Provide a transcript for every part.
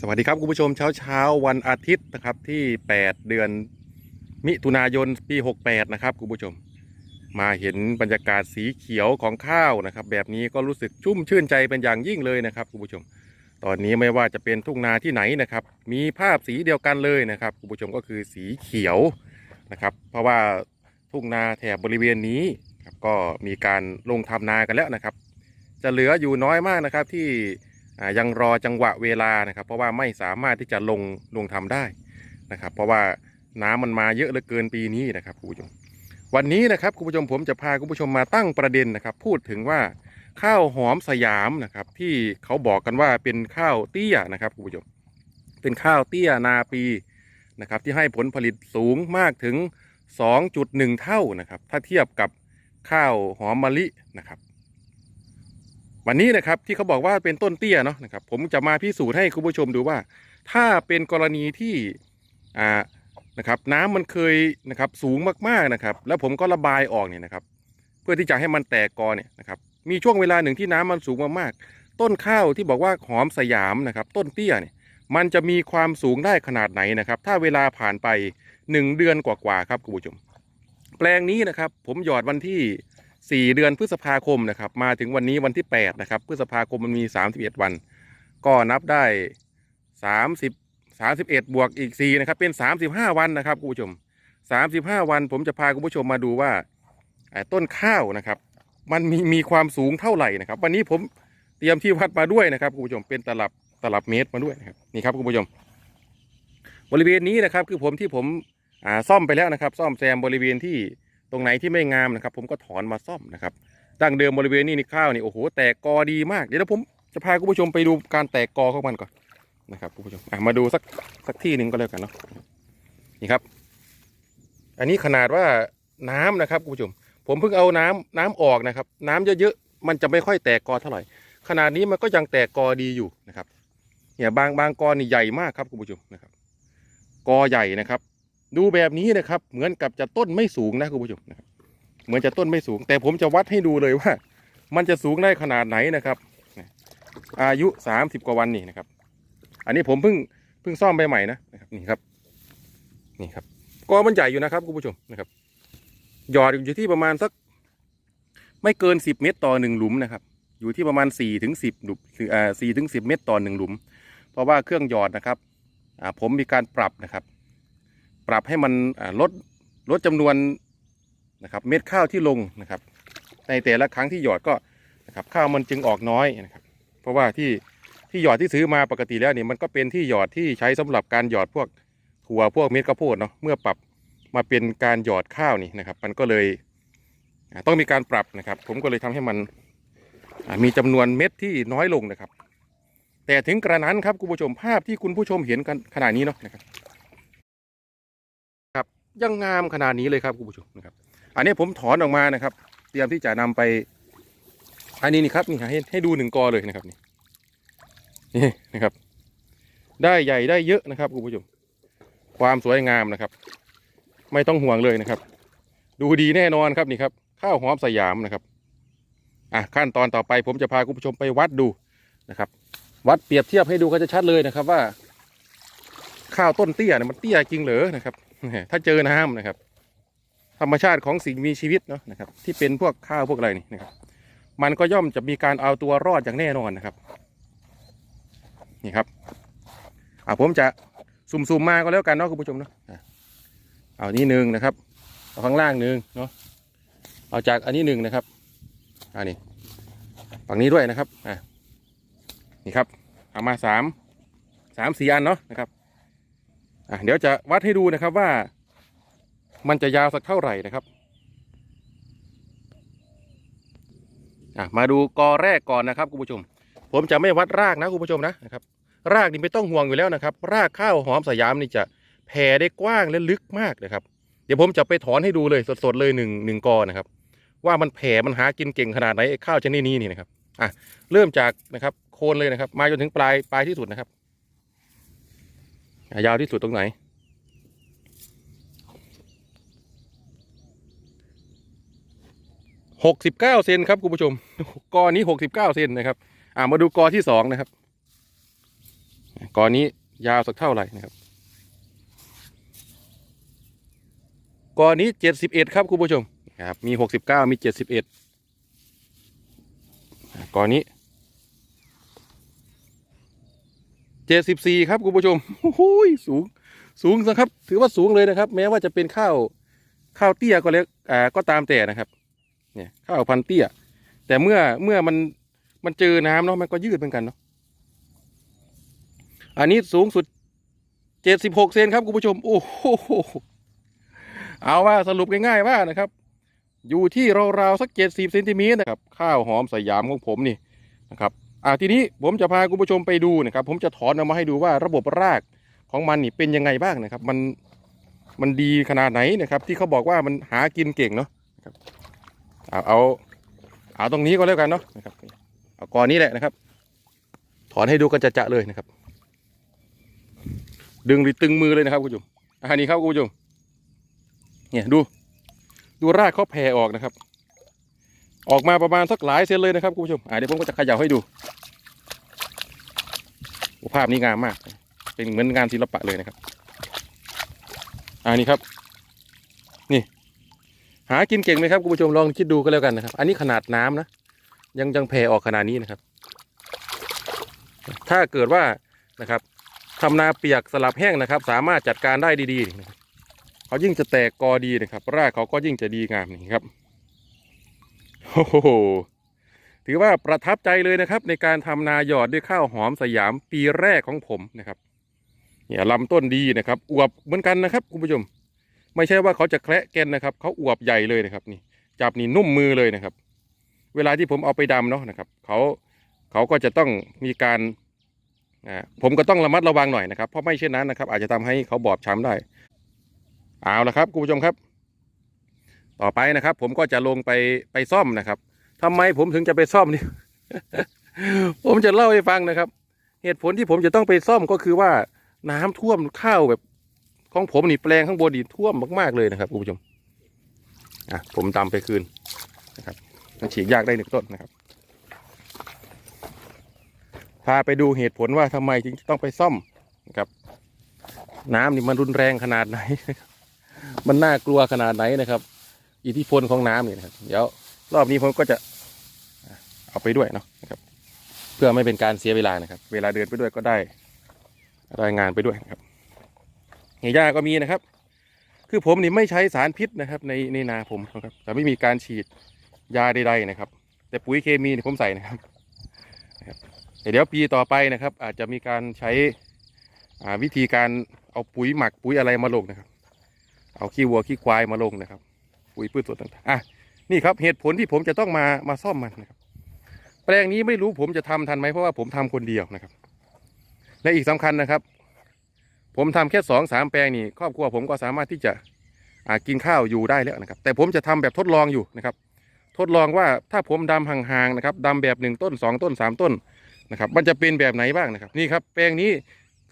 สวัสดีครับคุณผู้ชมเช้าเช้าวันอาทิตย์นะครับที่ 8 เดือนมิถุนายนปี 68 นะครับคุณผู้ชม มาเห็นบรรยากาศสีเขียวของข้าวนะครับ แบบนี้ก็รู้สึกชุ่มชื่นใจเป็นอย่างยิ่งเลยนะครับคุณผู้ชม ตอนนี้ไม่ว่าจะเป็นทุ่งนาที่ไหนนะครับ มีภาพสีเดียวกันเลยนะครับคุณผู้ชมก็คือสีเขียวนะครับ เพราะว่าทุ่งนาแถบบริเวณนี้ก็มีการลงทำนากันแล้วนะครับ จะเหลืออยู่น้อยมากนะครับที่ ยังรอจังหวะเวลานะครับ เพราะว่าไม่สามารถที่จะลงลงทำได้นะครับ เพราะว่าน้ำมันมาเยอะเหลือเกินปีนี้นะครับคุณผู้ชมวันนี้นะครับคุณผู้ชมผมจะพาคุณผู้ชมมาตั้งประเด็นนะครับ พูดถึงว่าข้าวหอมสยามนะครับ ที่เขาบอกกันว่าเป็นข้าวเตี้ยนะครับคุณผู้ชมเป็นข้าวเตี้ยนาปีนะครับ ที่ให้ผลผลิตสูงมากถึง 2.1 เท่านะครับ ถ้าเทียบกับข้าวหอมมะลินะครับ วันนี้นะครับที่เขาบอกว่าเป็นต้นเตี้ยเนาะนะครับผมจะมาพิสูจน์ให้คุณผู้ชมดูว่า ถ้าเป็นกรณีที่อ่านะครับน้ำมันเคยนะครับสูงมากๆนะครับ แล้วผมก็ระบายออกเนี่ยนะครับ เพื่อที่จะให้มันแตกกอเนี่ยนะครับมีช่วงเวลาหนึ่งที่น้ำมันสูงมากๆต้นข้าวที่บอกว่าหอมสยามนะครับ ต้นเตี้ยเนี่ยมันจะมีความสูงได้ขนาดไหนนะครับ ถ้าเวลาผ่านไปหนึ่งเดือนกว่าๆครับคุณผู้ชม แปลงนี้นะครับ ผมหยอดวันที่ 4 เดือนพฤษภาคมนะครับ มาถึงวันนี้วันที่ 8 นะครับ พฤษภาคมมันมี 31 วัน ก็นับได้ 30 31 บวกอีก 4 นะครับ เป็น 35 วันนะครับคุณผู้ชม 35 วันผมจะพาคุณผู้ชมมาดูว่าต้นข้าวนะครับ มันมีมีความสูงเท่าไหร่นะครับ วันนี้ผมเตรียมที่วัดมาด้วยนะครับคุณผู้ชมเป็นตลับตลับเมตรมาด้วยนะครับนี่ครับคุณผู้ชม บริเวณนี้นะครับคือผมที่ผมซ่อมไปแล้วนะครับ ซ่อมแซมบริเวณที่ ตรงไหนที่ไม่งามนะครับ ผมก็ถอนมาซ่อมนะครับดั้งเดิมบริเวณนี้นี่ข้าวนี่โอ้โหแตกกอดีมาก เดี๋ยวผมจะพาคุณผู้ชมไปดูการแตกกอของมันก่อนนะครับคุณผู้ชมมาดูสักสักที่หนึ่งก็แล้วกันเนาะนี่ครับ อันนี้ขนาดว่าน้ำนะครับคุณผู้ชม ผมเพิ่งเอาน้ำน้ำออกนะครับ น้ำเยอะๆมันจะไม่ค่อยแตกกอเท่าไหร่ขนาดนี้มันก็ยังแตกกอดีอยู่นะครับ เนี่ยบางบางกอนี่ใหญ่มากครับคุณผู้ชมนะครับ กอใหญ่นะครับ ดูแบบนี้นะครับ เหมือนกับจะต้นไม่สูงนะคุณผู้ชมนะครับเหมือนจะต้นไม่สูง แต่ผมจะวัดให้ดูเลยว่า มันจะสูงได้ขนาดไหนนะครับ อายุสามสิบกว่าวันนี่นะครับ อันนี้ผมเพิ่งเพิ่งซ่อมไปใหม่นะนะครับนี่ครับ นี่ครับกอมันใหญ่อยู่นะครับคุณผู้ชมนะครับ หยอดอยู่ที่ประมาณสัก ไม่เกินสิบเมตรต่อหนึ่งหลุมนะครับ อยู่ที่ประมาณสี่ถึงสิบหลุมคืออ่าสี่ถึงสิบเมตรต่อหนึ่งหลุม เพราะว่าเครื่องหยอดนะครับอ่าผมมีการปรับนะครับ ปรับให้มันลดลดจำนวนนะครับเม็ดข้าวที่ลงนะครับ ในแต่ละครั้งที่หยอดก็นะครับข้าวมันจึงออกน้อยนะครับ เพราะว่าที่ที่หยอดที่ซื้อมาปกติแล้วเนี่ยมันก็เป็นที่หยอดที่ใช้สำหรับการหยอดพวกถั่วพวกเม็ดข้าวโพดเนาะเมื่อปรับมาเป็นการหยอดข้าวนี่นะครับ มันก็เลยต้องมีการปรับนะครับ ผมก็เลยทำให้มันมีจำนวนเม็ดที่น้อยลงนะครับ แต่ถึงกระนั้นครับคุณผู้ชมภาพที่คุณผู้ชมเห็นกันขนาดนี้เนาะนะครับ ยังงามขนาดนี้เลยครับคุณผู้ชมนะครับ อันนี้ผมถอนออกมานะครับ เตรียมที่จะนำไป อันนี้นี่ครับนี่ให้ให้ดูหนึ่งกอเลยนะครับนี่นี่นะครับ ได้ใหญ่ได้เยอะนะครับคุณผู้ชมความสวยงามนะครับ ไม่ต้องห่วงเลยนะครับ ดูดีแน่นอนครับนี่ครับข้าวหอมสยามนะครับอะขั้นตอนต่อไปผมจะพาคุณผู้ชมไปวัดดูนะครับ วัดเปรียบเทียบให้ดูก็จะชัดเลยนะครับว่า ข้าวต้นเตี้ยเนี่ยมันเตี้ยจริงเหรอนะครับ ถ้าเจอน้ำนะครับ ธรรมชาติของสิ่งมีชีวิตเนาะนะครับ ที่เป็นพวกข้าวพวกอะไรนี่นะครับ มันก็ย่อมจะมีการเอาตัวรอดอย่างแน่นอนนะครับ นี่ครับอ่าผมจะซุ่มๆมาก็แล้วกันเนาะคุณผู้ชมเนาะอะเอานี่หนึ่งนะครับเอาข้างล่างหนึ่งเนาะเอาจากอันนี้หนึ่งนะครับอันนี้ฝั่งนี้ด้วยนะครับอะนี่ครับเอามาสามสามสี่อันเนาะนะครับ อะเดี๋ยวจะวัดให้ดูนะครับว่า มันจะยาวสักเท่าไหร่นะครับอะมาดูกอแรกก่อนนะครับคุณผู้ชม ผมจะไม่วัดรากนะคุณผู้ชมนะนะครับ รากนี่ไม่ต้องห่วงอยู่แล้วนะครับ รากข้าวหอมสยามนี่จะแผ่ได้กว้างและลึกมากนะครับ เดี๋ยวผมจะไปถอนให้ดูเลยสดๆเลยหนึ่งหนึ่งกอนะครับ ว่ามันแผ่มันหากินเก่งขนาดไหนข้าวชนิดนี้นี่นะครับอะเริ่มจากนะครับโคนเลยนะครับ มาจนถึงปลายปลายที่สุดนะครับ ยาวที่สุดตรงไหน หกสิบเก้าเซนครับคุณผู้ชม กอนี้หกสิบเก้าเซนนะครับ อ่ามาดูกอที่สองนะครับ กอนี้ยาวสักเท่าไหร่นะครับกอนี้เจ็ดสิบเอ็ดครับคุณผู้ชม ครับ มีหกสิบเก้ามีเจ็ดสิบเอ็ดกอนี้เจ็ดสิบสี่ครับคุณผู้ชมโอ้โหสูงสูงนะครับ ถือว่าสูงเลยนะครับ แม้ว่าจะเป็นข้าวข้าวเตี้ยก็เล็กอ่าก็ตามแต่นะครับ เนี่ยข้าวพันเตี้ย แต่เมื่อเมื่อมันมันเจอน้ำเนาะมันก็ยืดเหมือนกันเนาะอันนี้สูงสุดเจ็ดสิบหกเซนครับคุณผู้ชม โอ้โหเอาว่าสรุปง่ายๆว่านะครับ อยู่ที่ราวๆสักเจ็ดสิบเซนติเมตรนะครับ ข้าวหอมสยามของผมนี่นะครับ อ่าทีนี้ผมจะพาคุณผู้ชมไปดูนะครับ ผมจะถอนออกมาให้ดูว่าระบบรากของมันนี่เป็นยังไงบ้างนะครับ มันมันดีขนาดไหนนะครับ ที่เขาบอกว่ามันหากินเก่งเนาะครับเอาเอาเอาตรงนี้ก็แล้วกันเนาะนะครับเอากอนนี้แหละนะครับ ถอนให้ดูกันจะๆเลยนะครับ ดึงหรือตึงมือเลยนะครับคุณผู้ชมอันนี้ครับคุณผู้ชมเนี่ยดูดูรากเขาแผ่ออกนะครับ ออกมาประมาณสักหลายเซนเลยนะครับคุณผู้ชมอ่าเดี๋ยวผมก็จะขย่าให้ดูภาพนี้งามมาก เป็นเหมือนงานศิลปะเลยนะครับอันนี้ครับ นี่ หากินเก่งไหมครับคุณผู้ชมลองคิดดูก็แล้วกันนะครับ อันนี้ขนาดน้ำนะยังยังแผ่ออกขนาดนี้นะครับ ถ้าเกิดว่านะครับทำนาเปียกสลับแห้งนะครับ สามารถจัดการได้ดีๆนะครับเขายิ่งจะแตกกอดีนะครับ รากเขาก็ยิ่งจะดีงามนี่ครับ โอ้โหถือว่าประทับใจเลยนะครับ ในการทำนาหยอดด้วยข้าวหอมสยามปีแรกของผมนะครับ เนี่ยลำต้นดีนะครับ อวบเหมือนกันนะครับคุณผู้ชม ไม่ใช่ว่าเขาจะแคระแกนนะครับเขาอวบใหญ่เลยนะครับนี่ จับนี่นุ่มมือเลยนะครับ เวลาที่ผมเอาไปดำเนาะนะครับเขาเขาก็จะต้องมีการผมก็ต้องระมัดระวังหน่อยนะครับเพราะไม่เช่นนั้นนะครับ อาจจะทำให้เขาบอบช้ำได้ เอาละครับคุณผู้ชมครับ ต่อไปนะครับ ผมก็จะลงไปไปซ่อมนะครับทำไมผมถึงจะไปซ่อมนี่ผมจะเล่าให้ฟังนะครับ เหตุผลที่ผมจะต้องไปซ่อมก็คือว่าน้ำท่วมข้าวแบบของผมนี่แปลงข้างบนนี่ท่วมมากๆเลยนะครับคุณผู้ชมอะผมตามไปคืนนะครับมันฉีกยากได้หนึ่งต้นนะครับ พาไปดูเหตุผลว่าทำไมจึงต้องไปซ่อมนะครับ น้ำนี่มันรุนแรงขนาดไหน มันน่ากลัวขนาดไหนนะครับ อิทธิพลของน้ำนี่นะครับ เดี๋ยวรอบนี้ผมก็จะเอาไปด้วยเนาะนะครับ เพื่อไม่เป็นการเสียเวลานะครับ เวลาเดินไปด้วยก็ได้รายงานไปด้วยนะครับเฮียาก็มีนะครับ คือผมนี่ไม่ใช้สารพิษนะครับ ในในนาผมนะครับจะไม่มีการฉีดยาใดๆนะครับ แต่ปุ๋ยเคมีนี่ผมใส่นะครับนะครับเดี๋ยวปีต่อไปนะครับ อาจจะมีการใช้วิธีการเอาปุ๋ยหมักปุ๋ยอะไรมาลงนะครับ เอาขี้วัวขี้ควายมาลงนะครับ ปุ๋ยพืชสวนต่างๆอะนี่ครับเหตุผลที่ผมจะต้องมามาซ่อมมันนะครับ แปลงนี้ไม่รู้ผมจะทำทันไหมเพราะว่าผมทำคนเดียวนะครับ และอีกสำคัญนะครับ ผมทำแค่สองสามแปลงนี่ครอบครัวผมก็สามารถที่จะอ่ากินข้าวอยู่ได้แล้วนะครับ แต่ผมจะทำแบบทดลองอยู่นะครับ ทดลองว่าถ้าผมดำห่างๆนะครับดำแบบหนึ่งต้นสองต้นสามต้นนะครับ มันจะเป็นแบบไหนบ้างนะครับ นี่ครับ แปลงนี้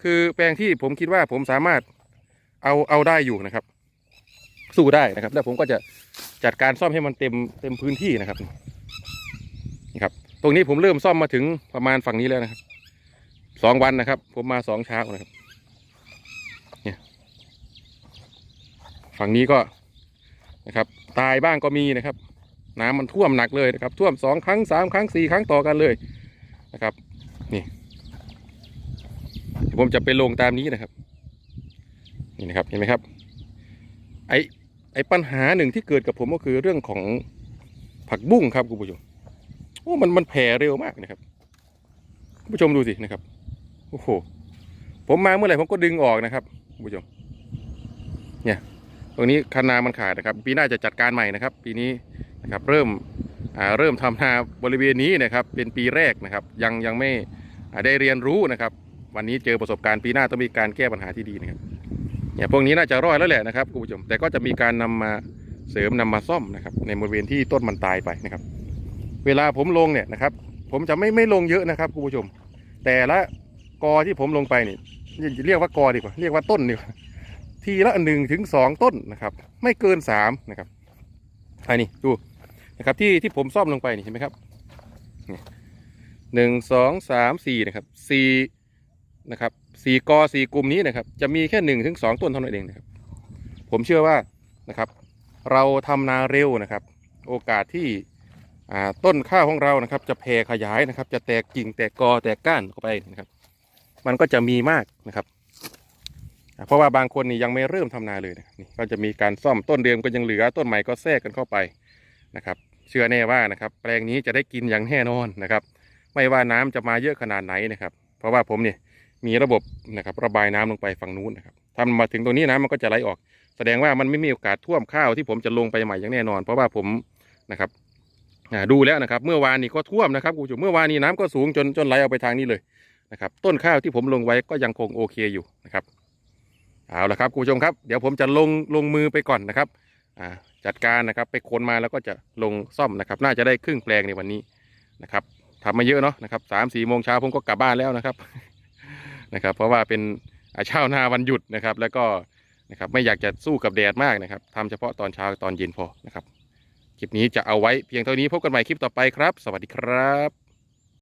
คือแปลงที่ผมคิดว่าผมสามารถเอาเอาได้อยู่นะครับ สู้ได้นะครับ แล้วผมก็จะจัดการซ่อมให้มันเต็มเต็มพื้นที่นะครับนี่ครับ ตรงนี้ผมเริ่มซ่อมมาถึงประมาณฝั่งนี้แล้วนะครับสองวันนะครับ ผมมาสองเช้านะครับ เนี่ย ฝั่งนี้ก็นะครับ ตายบ้างก็มีนะครับ น้ำมันท่วมหนักเลยนะครับ ท่วมสองครั้งสามครั้งสี่ครั้งต่อกันเลยนะครับ นี่ผมจะไปลงตามนี้นะครับ นี่นะครับ เห็นไหมครับ ไอ ไอ้ปัญหาหนึ่งที่เกิดกับผมก็คือเรื่องของผักบุ้งครับคุณผู้ชมโอ้มันมันแผ่เร็วมากนะครับคุณผู้ชมดูสินะครับโอ้โหผมมาเมื่อไหร่ผมก็ดึงออกนะครับคุณผู้ชม เนี่ย ตรงนี้คันนามันขาดนะครับ ปีหน้าจะจัดการใหม่นะครับ ปีนี้นะครับ เริ่มเริ่มทำนาบริเวณนี้นะครับ เป็นปีแรกนะครับ ยังยังไม่ได้เรียนรู้นะครับ วันนี้เจอประสบการณ์ปีหน้าต้องมีการแก้ปัญหาที่ดีนะครับ เนี่ยพวกนี้น่าจะรอดแล้วแหละนะครับคุณผู้ชมแต่ก็จะมีการนำมาเสริมนำมาซ่อมนะครับ ในบริเวณที่ต้นมันตายไปนะครับ เวลาผมลงเนี่ยนะครับ ผมจะไม่ไม่ลงเยอะนะครับคุณผู้ชม แต่ละกอที่ผมลงไปนี่เรียกว่ากอดีกว่า เรียกว่าต้นดีกว่าทีละหนึ่งถึงสองต้นนะครับ ไม่เกินสามนะครับอันนี้ดูนะครับที่ที่ผมซ่อมลงไปนี่เห็นไหมครับหนึ่งสองสามสี่นะครับสี่ นะครับสี่กอสี่กลุ่มนี้นะครับ จะมีแค่หนึ่งถึงสองต้นเท่านั้นเองนะครับ ผมเชื่อว่านะครับ เราทำนาเร็วนะครับ โอกาสที่ต้นข้าวของเรานะครับ จะแผ่ขยายนะครับ จะแตกกิ่งแตกกอแตกก้านเข้าไปนะครับ มันก็จะมีมากนะครับ เพราะว่าบางคนนี่ยังไม่เริ่มทำนาเลยนะนี่ก็จะมีการซ่อมต้นเดิมก็ยังเหลือต้นใหม่ก็แทรกกันเข้าไปนะครับ เชื่อแน่ว่านะครับ แปลงนี้จะได้กินอย่างแน่นอนนะครับ ไม่ว่าน้ำจะมาเยอะขนาดไหนนะครับ เพราะว่าผมเนี่ย มีระบบนะครับระบายน้ำลงไปฝั่งนู้นนะครับถ้ามาถึงตรงนี้น้ำมันก็จะไหลออก แสดงว่ามันไม่มีโอกาสท่วมข้าวที่ผมจะลงไปใหม่อย่างแน่นอน เพราะว่าผมนะครับดูแล้วนะครับ เมื่อวานนี้ก็ท่วมนะครับคุณผู้ชมเมื่อวานนี้น้ำก็สูงจนจนไหลออกไปทางนี้เลยนะครับ ต้นข้าวที่ผมลงไว้ก็ยังคงโอเคอยู่นะครับเอาละครับคุณผู้ชมครับ เดี๋ยวผมจะลงลงมือไปก่อนนะครับจัดการนะครับไปขนมาแล้วก็จะลงซ่อมนะครับ น่าจะได้ครึ่งแปลงในวันนี้นะครับทำมาเยอะเนาะนะครับสามสี่โมงเช้าผมก็กลับบ้านแล้วนะครับ นะครับ เพราะว่าเป็นอาเช้าหน้าวันหยุดนะครับ แล้วก็นะครับไม่อยากจะสู้กับแดดมากนะครับทำเฉพาะตอนเช้าตอนเย็นพอนะครับคลิปนี้จะเอาไว้เพียงเท่านี้พบกันใหม่คลิปต่อไปครับ สวัสดีครับ